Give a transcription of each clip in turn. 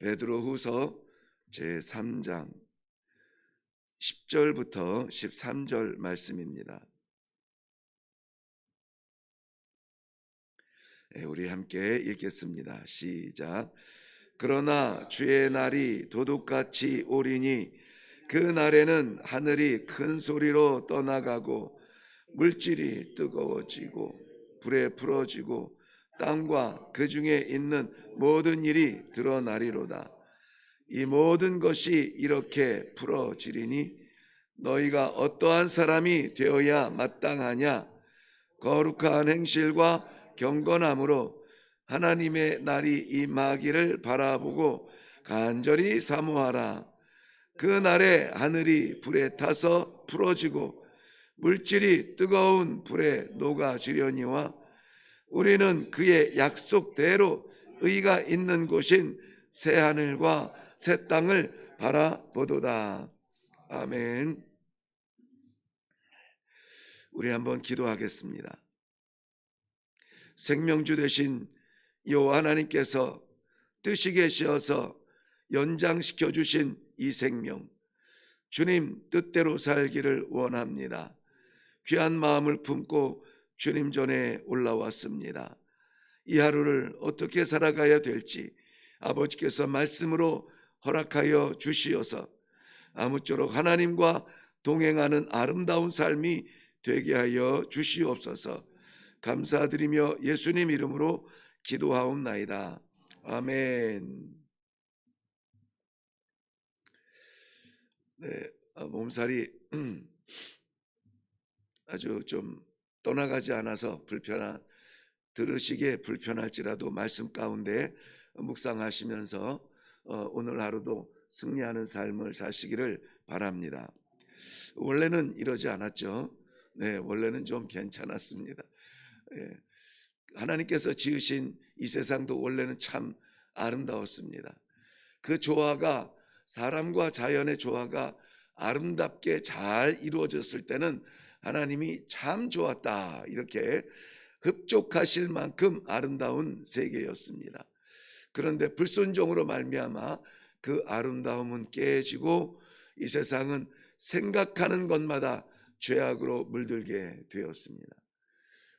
베드로후서 제3장 10절부터 13절 말씀입니다. 예, 우리 함께 읽겠습니다. 시작. 그러나 주의 날이 도둑같이 오리니 그 날에는 하늘이 큰 소리로 떠나가고 물질이 뜨거워지고 불에 풀어지고 땅과 그 중에 있는 모든 일이 드러나리로다. 이 모든 것이 이렇게 풀어지리니 너희가 어떠한 사람이 되어야 마땅하냐? 거룩한 행실과 경건함으로 하나님의 날이 임하기를 바라보고 간절히 사모하라. 그 날에 하늘이 불에 타서 풀어지고 물질이 뜨거운 불에 녹아지려니와 우리는 그의 약속대로 의가 있는 곳인 새 하늘과 새 땅을 바라보도다. 아멘. 우리 한번 기도하겠습니다. 생명주 되신 여호와 하나님께서 뜻이 계시어서 연장시켜 주신 이 생명 주님 뜻대로 살기를 원합니다. 귀한 마음을 품고 주님 전에 올라왔습니다. 이 하루를 어떻게 살아가야 될지 아버지께서 말씀으로 허락하여 주시어서 아무쪼록 하나님과 동행하는 아름다운 삶이 되게 하여 주시옵소서. 감사드리며 예수님 이름으로 기도하옵나이다. 아멘. 네, 어, 몸살이 아주 좀 떠나가지 않아서 불편한 들으시기에 불편할지라도 말씀 가운데 묵상하시면서 어, 오늘 하루도 승리하는 삶을 사시기를 바랍니다. 원래는 이러지 않았죠. 네, 원래는 좀 괜찮았습니다. 예, 하나님께서 지으신 이 세상도 원래는 참 아름다웠습니다. 그 조화가 사람과 자연의 조화가 아름답게 잘 이루어졌을 때는 하나님이 참 좋았다. 이렇게 흡족하실 만큼 아름다운 세계였습니다. 그런데 불순종으로 말미암아 그 아름다움은 깨지고 이 세상은 생각하는 것마다 죄악으로 물들게 되었습니다.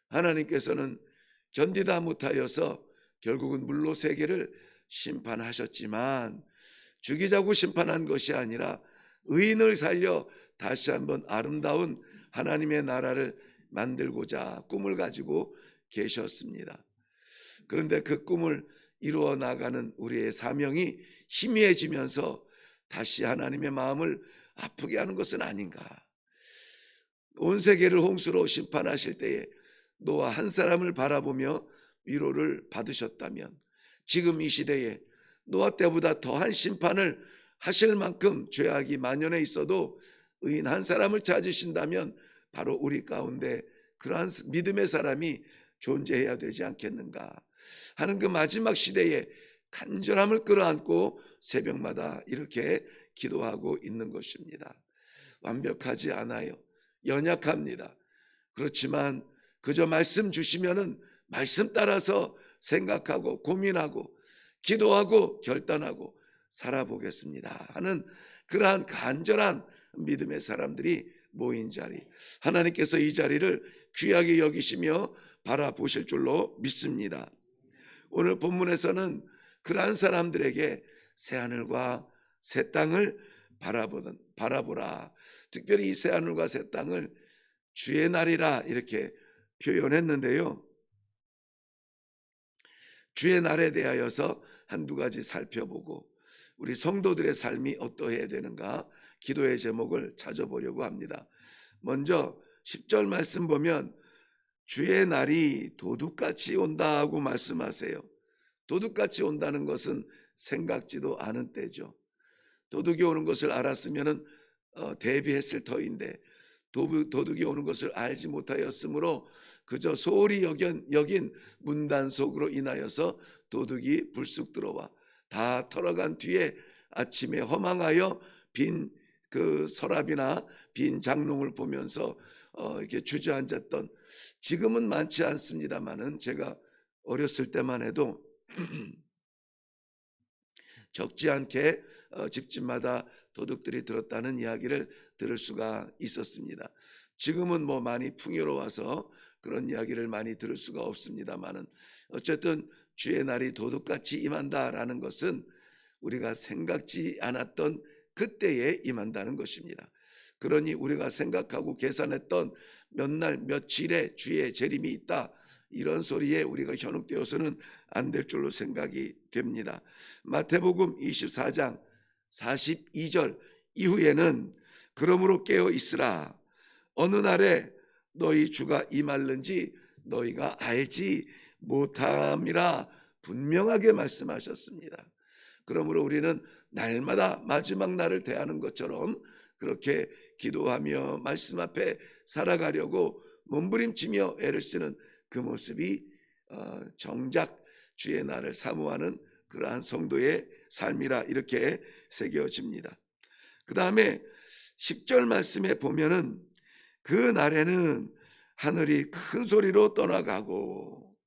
하나님께서는 견디다 못하여서 결국은 물로 세계를 심판하셨지만 죽이자고 심판한 것이 아니라 의인을 살려 다시 한번 아름다운 하나님의 나라를 만들고자 꿈을 가지고 계셨습니다. 그런데 그 꿈을 이루어 나가는 우리의 사명이 희미해지면서 다시 하나님의 마음을 아프게 하는 것은 아닌가. 온 세계를 홍수로 심판하실 때에 노아 한 사람을 바라보며 위로를 받으셨다면 지금 이 시대에 노아 때보다 더한 심판을 하실 만큼 죄악이 만연해 있어도 의인 한 사람을 찾으신다면 바로 우리 가운데 그러한 믿음의 사람이 존재해야 되지 않겠는가 하는 그 마지막 시대에 간절함을 끌어안고 새벽마다 이렇게 기도하고 있는 것입니다. 완벽하지 않아요. 연약합니다. 그렇지만 그저 말씀 주시면은 말씀 따라서 생각하고 고민하고 기도하고 결단하고 살아보겠습니다 하는 그러한 간절한 믿음의 사람들이 모인 자리 하나님께서 이 자리를 귀하게 여기시며 바라보실 줄로 믿습니다. 오늘 본문에서는 그러한 사람들에게 새 하늘과 새 땅을 바라보는 바라보라. 특별히 이 새 하늘과 새 땅을 주의 날이라 이렇게 표현했는데요. 주의 날에 대하여서 한두 가지 살펴보고 우리 성도들의 삶이 어떠해야 되는가 기도의 제목을 찾아보려고 합니다. 먼저 10절 말씀 보면 주의 날이 도둑같이 온다고 말씀하세요. 도둑같이 온다는 것은 생각지도 않은 때죠. 도둑이 오는 것을 알았으면 어, 대비했을 터인데 도둑이 오는 것을 알지 못하였으므로 그저 소홀히 여긴, 여긴 문단 속으로 인하여서 도둑이 불쑥 들어와 다 털어간 뒤에 아침에 허망하여 빈 그 서랍이나 빈 장롱을 보면서 어, 이렇게 주저앉았던 지금은 많지 않습니다만은 제가 어렸을 때만 해도 적지 않게 어, 집집마다 도둑들이 들었다는 이야기를 들을 수가 있었습니다. 지금은 뭐 많이 풍요로워서 그런 이야기를 많이 들을 수가 없습니다만은 어쨌든 주의 날이 도둑같이 임한다라는 것은 우리가 생각지 않았던 그때에 임한다는 것입니다. 그러니 우리가 생각하고 계산했던 몇 날 며칠에 주의 재림이 있다 이런 소리에 우리가 현혹되어서는 안 될 줄로 생각이 됩니다. 마태복음 24장 42절 이후에는 그러므로 깨어 있으라 어느 날에 너희 주가 임할는지 너희가 알지 못함이라 분명하게 말씀하셨습니다. 그러므로 우리는 날마다 마지막 날을 대하는 것처럼 그렇게 기도하며 말씀 앞에 살아가려고 몸부림치며 애를 쓰는 그 모습이 어, 정작 주의 날을 사모하는 그러한 성도의 삶이라 이렇게 새겨집니다. 그 다음에 10절 말씀에 보면은 그 날에는 하늘이 큰 소리로 떠나가고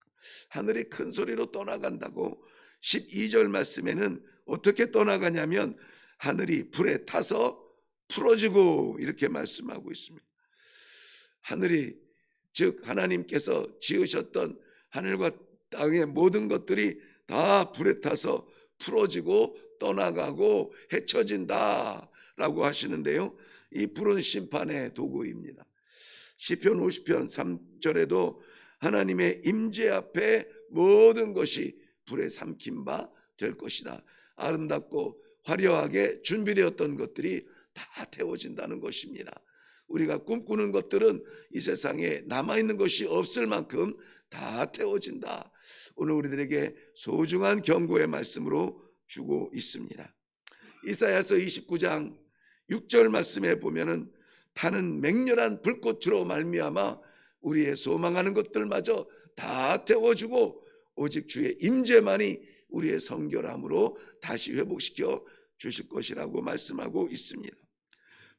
하늘이 큰 소리로 떠나간다고 12절 말씀에는 어떻게 떠나가냐면 하늘이 불에 타서 풀어지고 이렇게 말씀하고 있습니다. 하늘이 즉 하나님께서 지으셨던 하늘과 땅의 모든 것들이 다 불에 타서 풀어지고 떠나가고 헤쳐진다라고 하시는데요. 이 불은 심판의 도구입니다. 시편 50편 3절에도 하나님의 임재 앞에 모든 것이 불에 삼킨 바 될 것이다. 아름답고 화려하게 준비되었던 것들이 다 태워진다는 것입니다. 우리가 꿈꾸는 것들은 이 세상에 남아있는 것이 없을 만큼 다 태워진다. 오늘 우리들에게 소중한 경고의 말씀으로 주고 있습니다. 이사야서 29장 6절 말씀에 보면은 타는 맹렬한 불꽃으로 말미암아 우리의 소망하는 것들마저 다 태워주고 오직 주의 임재만이 우리의 성결함으로 다시 회복시켜 주실 것이라고 말씀하고 있습니다.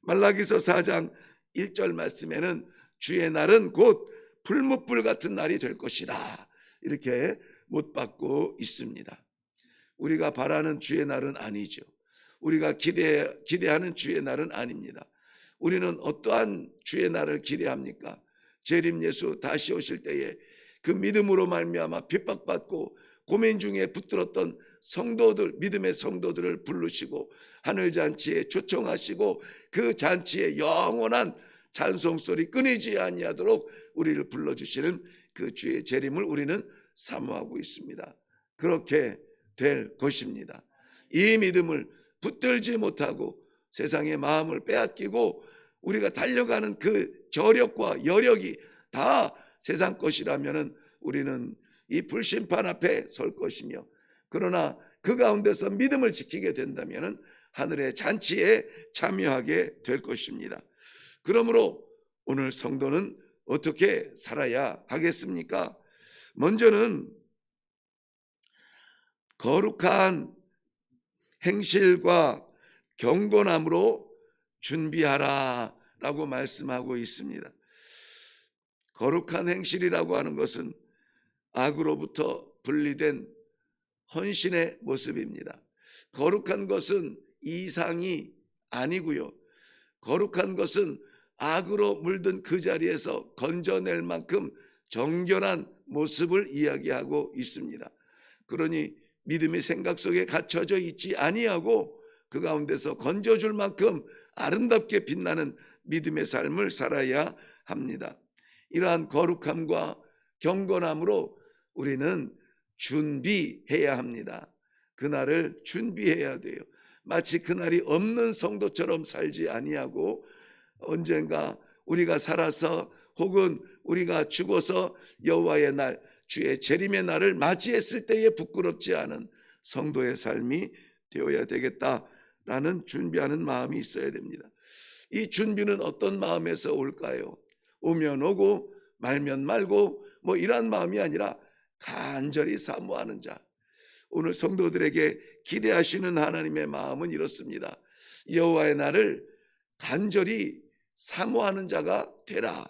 말라기서 4장 1절 말씀에는 주의 날은 곧 불무불 같은 날이 될 것이다. 이렇게 못 받고 있습니다. 우리가 바라는 주의 날은 아니죠. 우리가 기대 기대하는 주의 날은 아닙니다. 우리는 어떠한 주의 날을 기대합니까? 재림 예수 다시 오실 때에 그 믿음으로 말미암아 핍박받고 고민 중에 붙들었던 성도들 믿음의 성도들을 부르시고 하늘 잔치에 초청하시고 그 잔치에 영원한 찬송 소리 끊이지 아니하도록 우리를 불러 주시는 그 주의 재림을 우리는 사모하고 있습니다. 그렇게 될 것입니다. 이 믿음을 붙들지 못하고 세상의 마음을 빼앗기고 우리가 달려가는 그 저력과 여력이 다 세상 것이라면은 우리는 이 불심판 앞에 설 것이며 그러나 그 가운데서 믿음을 지키게 된다면은 하늘의 잔치에 참여하게 될 것입니다. 그러므로 오늘 성도는 어떻게 살아야 하겠습니까? 먼저는 거룩한 행실과 경건함으로 준비하라 라고 말씀하고 있습니다. 거룩한 행실이라고 하는 것은 악으로부터 분리된 헌신의 모습입니다. 거룩한 것은 이상이 아니고요. 거룩한 것은 악으로 물든 그 자리에서 건져낼 만큼 정결한 모습을 이야기하고 있습니다. 그러니 믿음의 생각 속에 갇혀져 있지 아니하고 그 가운데서 건져줄 만큼 아름답게 빛나는 믿음의 삶을 살아야 합니다. 이러한 거룩함과 경건함으로 우리는 준비해야 합니다. 그날을 준비해야 돼요. 마치 그날이 없는 성도처럼 살지 아니하고 언젠가 우리가 살아서 혹은 우리가 죽어서 여호와의 날 주의 재림의 날을 맞이했을 때에 부끄럽지 않은 성도의 삶이 되어야 되겠다라는 준비하는 마음이 있어야 됩니다. 이 준비는 어떤 마음에서 올까요? 오면 오고 말면 말고 뭐 이런 마음이 아니라 간절히 사모하는 자. 오늘 성도들에게 기대하시는 하나님의 마음은 이렇습니다. 여호와의 날을 간절히 사모하는 자가 되라.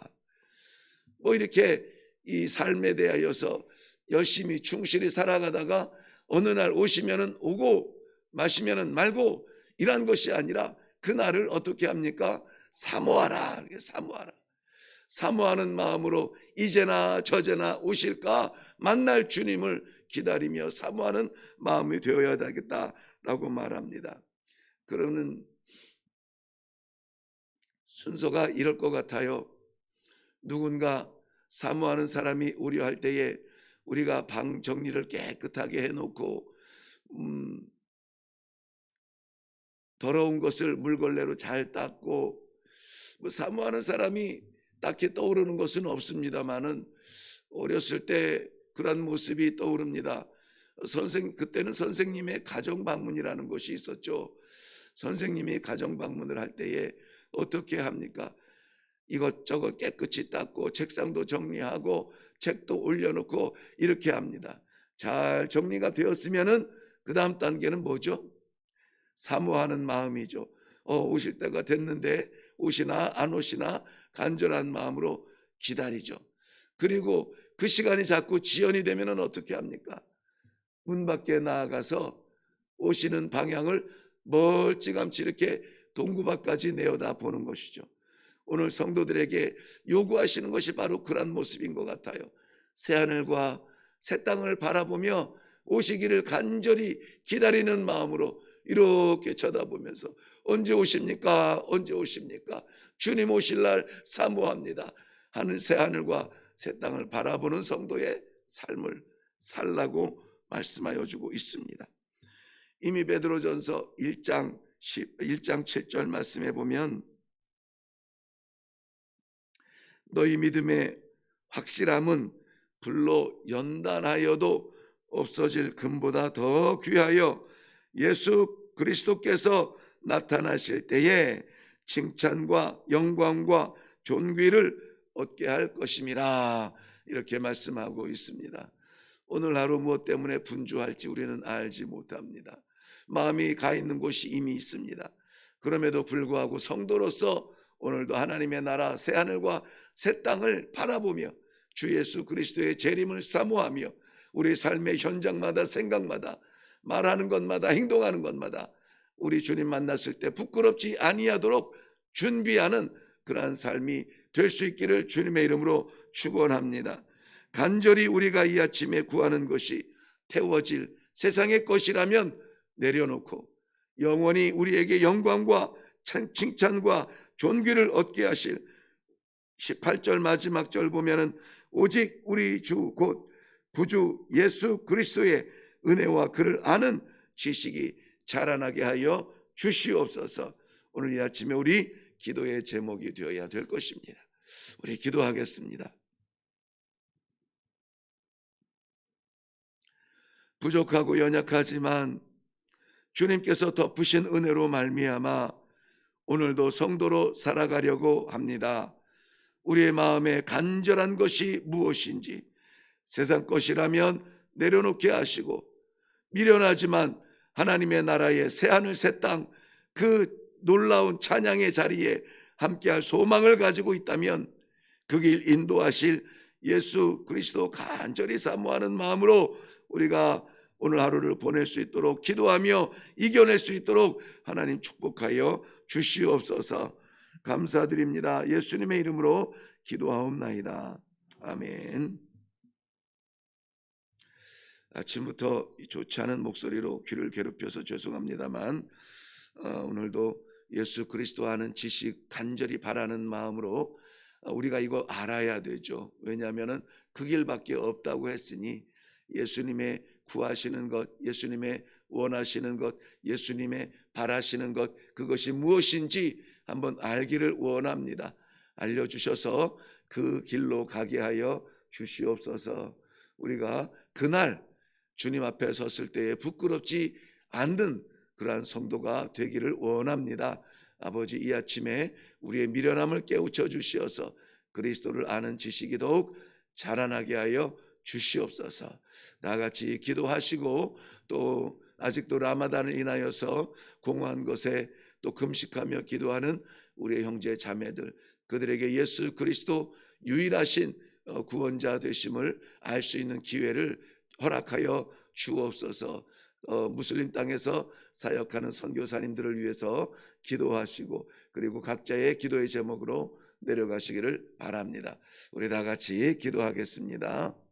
뭐 이렇게 이 삶에 대하여서 열심히 충실히 살아가다가 어느 날 오시면은 오고 마시면은 말고 이란 것이 아니라 그날을 어떻게 합니까? 사모하라. 사모하라. 사모하는 마음으로 이제나 저제나 오실까 만날 주님을 기다리며 사모하는 마음이 되어야 되겠다라고 말합니다. 그러는 순서가 이럴 것 같아요. 누군가 사모하는 사람이 우려할 때에 우리가 방 정리를 깨끗하게 해놓고 음, 더러운 것을 물걸레로 잘 닦고 뭐 사모하는 사람이 딱히 떠오르는 것은 없습니다만은 어렸을 때 그런 모습이 떠오릅니다. 선생 그때는 선생님의 가정 방문이라는 것이 있었죠. 선생님이 가정 방문을 할 때에 어떻게 합니까? 이것저것 깨끗이 닦고 책상도 정리하고 책도 올려놓고 이렇게 합니다. 잘 정리가 되었으면은 그 다음 단계는 뭐죠? 사모하는 마음이죠. 어, 오실 때가 됐는데 오시나 안 오시나 간절한 마음으로 기다리죠. 그리고 그 시간이 자꾸 지연이 되면은 어떻게 합니까? 문 밖에 나아가서 오시는 방향을 멀찌감치 이렇게 동구 밖까지 내어다 보는 것이죠. 오늘 성도들에게 요구하시는 것이 바로 그런 모습인 것 같아요. 새 하늘과 새 땅을 바라보며 오시기를 간절히 기다리는 마음으로 이렇게 쳐다보면서 언제 오십니까? 언제 오십니까? 주님 오실 날 사모합니다. 하늘 새 하늘과 새 땅을 바라보는 성도의 삶을 살라고 말씀하여 주고 있습니다. 이미 베드로전서 1장 10, 1장 7절 말씀해 보면 너희 믿음의 확실함은 불로 연단하여도 없어질 금보다 더 귀하여 예수 그리스도께서 나타나실 때에 칭찬과 영광과 존귀를 얻게 할 것임이라 이렇게 말씀하고 있습니다. 오늘 하루 무엇 때문에 분주할지 우리는 알지 못합니다. 마음이 가 있는 곳이 이미 있습니다. 그럼에도 불구하고 성도로서 오늘도 하나님의 나라 새 하늘과 새 땅을 바라보며 주 예수 그리스도의 재림을 사모하며 우리 삶의 현장마다 생각마다 말하는 것마다 행동하는 것마다 우리 주님 만났을 때 부끄럽지 아니하도록 준비하는 그러한 삶이 될 수 있기를 주님의 이름으로 축원합니다. 간절히 우리가 이 아침에 구하는 것이 태워질 세상의 것이라면 내려놓고 영원히 우리에게 영광과 칭찬과 존귀를 얻게 하실 18절 마지막 절 보면은 오직 우리 주 곧 구주 예수 그리스도의 은혜와 그를 아는 지식이 자라나게 하여 주시옵소서. 오늘 이 아침에 우리 기도의 제목이 되어야 될 것입니다. 우리 기도하겠습니다. 부족하고 연약하지만 주님께서 덮으신 은혜로 말미암아 오늘도 성도로 살아가려고 합니다. 우리의 마음에 간절한 것이 무엇인지 세상 것이라면 내려놓게 하시고 미련하지만 하나님의 나라의 새하늘 새 땅 그 놀라운 찬양의 자리에 함께할 소망을 가지고 있다면 그 길 인도하실 예수 그리스도 간절히 사모하는 마음으로 우리가 오늘 하루를 보낼 수 있도록 기도하며 이겨낼 수 있도록 하나님 축복하여 주시옵소서 감사드립니다. 예수님의 이름으로 기도하옵나이다. 아멘. 아침부터 좋지 않은 목소리로 귀를 괴롭혀서 죄송합니다만 어, 오늘도 예수 그리스도 아는 지식 간절히 바라는 마음으로 어, 우리가 이거 알아야 되죠. 왜냐하면은 그 길밖에 없다고 했으니 예수님의 구하시는 것, 예수님의 원하시는 것, 예수님의 바라시는 것 그것이 무엇인지 한번 알기를 원합니다. 알려주셔서 그 길로 가게 하여 주시옵소서. 우리가 그날 주님 앞에 섰을 때에 부끄럽지 않는 그러한 성도가 되기를 원합니다. 아버지 이 아침에 우리의 미련함을 깨우쳐 주시어서 그리스도를 아는 지식이 더욱 자라나게 하여 주시옵소서. 나같이 기도하시고 또 아직도 라마단을 인하여서 공허한 것에 또 금식하며 기도하는 우리의 형제 자매들 그들에게 예수 그리스도 유일하신 어, 구원자 되심을 알 수 있는 기회를 허락하여 주옵소서. 어, 무슬림 땅에서 사역하는 선교사님들을 위해서 기도하시고 그리고 각자의 기도의 제목으로 내려가시기를 바랍니다. 우리 다 같이 기도하겠습니다.